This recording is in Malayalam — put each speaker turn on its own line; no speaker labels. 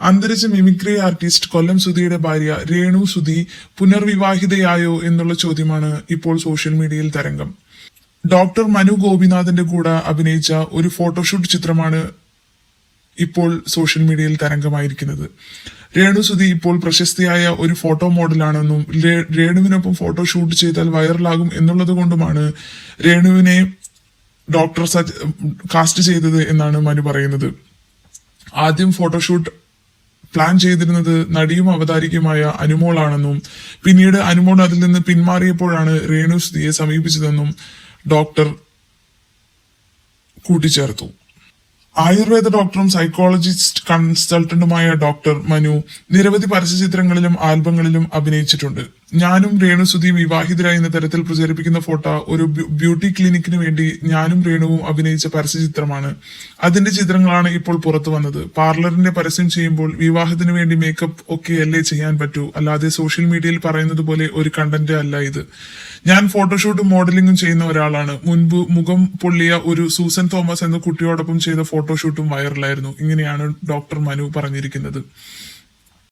അന്തരിച്ച മിമിക്രി ആർട്ടിസ്റ്റ് കൊല്ലം സുധിയുടെ ഭാര്യ രേണു സുധി പുനർവിവാഹിതയായോ എന്നുള്ള ചോദ്യമാണ് ഇപ്പോൾ സോഷ്യൽ മീഡിയയിൽ തരംഗം. ഡോക്ടർ മനു ഗോപിനാഥിന്റെ കൂടെ അഭിനയിച്ച ഒരു ഫോട്ടോഷൂട്ട് ചിത്രമാണ് ഇപ്പോൾ സോഷ്യൽ മീഡിയയിൽ തരംഗമായിരിക്കുന്നത്. രേണു സുധി ഇപ്പോൾ പ്രശസ്തിയായ ഒരു ഫോട്ടോ മോഡലാണെന്നും രേണുവിനൊപ്പം ഫോട്ടോ ഷൂട്ട് ചെയ്താൽ വൈറലാകും എന്നുള്ളത് കൊണ്ടുമാണ് രേണുവിനെ ഡോക്ടർ കാസ്റ്റ് ചെയ്തത് എന്നാണ് മനു പറയുന്നത്. ആദ്യം ഫോട്ടോഷൂട്ട് പ്ലാൻ ചെയ്തിരുന്നത് നടിയും അവതാരികയുമായ അനുമോളാണെന്നും പിന്നീട് അനുമോൾ അതിൽ നിന്ന് പിന്മാറിയപ്പോഴാണ് രേണു സ്ത്രീയെ സമീപിച്ചതെന്നും ഡോക്ടർ കൂട്ടിച്ചേർത്തു. ആയുർവേദ ഡോക്ടറും സൈക്കോളജിസ്റ്റ് കൺസൾട്ടന്റുമായ ഡോക്ടർ മനു നിരവധി പരസ്യചിത്രങ്ങളിലും ആൽബങ്ങളിലും അഭിനയിച്ചിട്ടുണ്ട്. ഞാനും രേണു സുധി വിവാഹിതരായി എന്ന തരത്തിൽ പ്രചരിപ്പിക്കുന്ന ഫോട്ടോ ഒരു ബ്യൂട്ടി ക്ലിനിക്കിന് വേണ്ടി ഞാനും രേണുവും അഭിനയിച്ച പരസ്യ ചിത്രമാണ്. അതിന്റെ ചിത്രങ്ങളാണ് ഇപ്പോൾ പുറത്തു വന്നത്. പാർലറിന്റെ പരസ്യം ചെയ്യുമ്പോൾ വിവാഹത്തിന് വേണ്ടി മേക്കപ്പ് ഒക്കെ അല്ലേ ചെയ്യാൻ പറ്റൂ? അല്ലാതെ സോഷ്യൽ മീഡിയയിൽ പറയുന്നത് പോലെ ഒരു കണ്ടന്റ് അല്ല ഇത്. ഞാൻ ഫോട്ടോഷൂട്ടും മോഡലിംഗും ചെയ്യുന്ന ഒരാളാണ്. മുൻപ് മുഖം പൊള്ളിയ ഒരു സൂസൻ തോമസ് എന്ന കുട്ടിയോടൊപ്പം ചെയ്ത ഫോട്ടോഷൂട്ടും വൈറലായിരുന്നു ഇങ്ങനെയാണ് ഡോക്ടർ മനു പറഞ്ഞിരിക്കുന്നത്.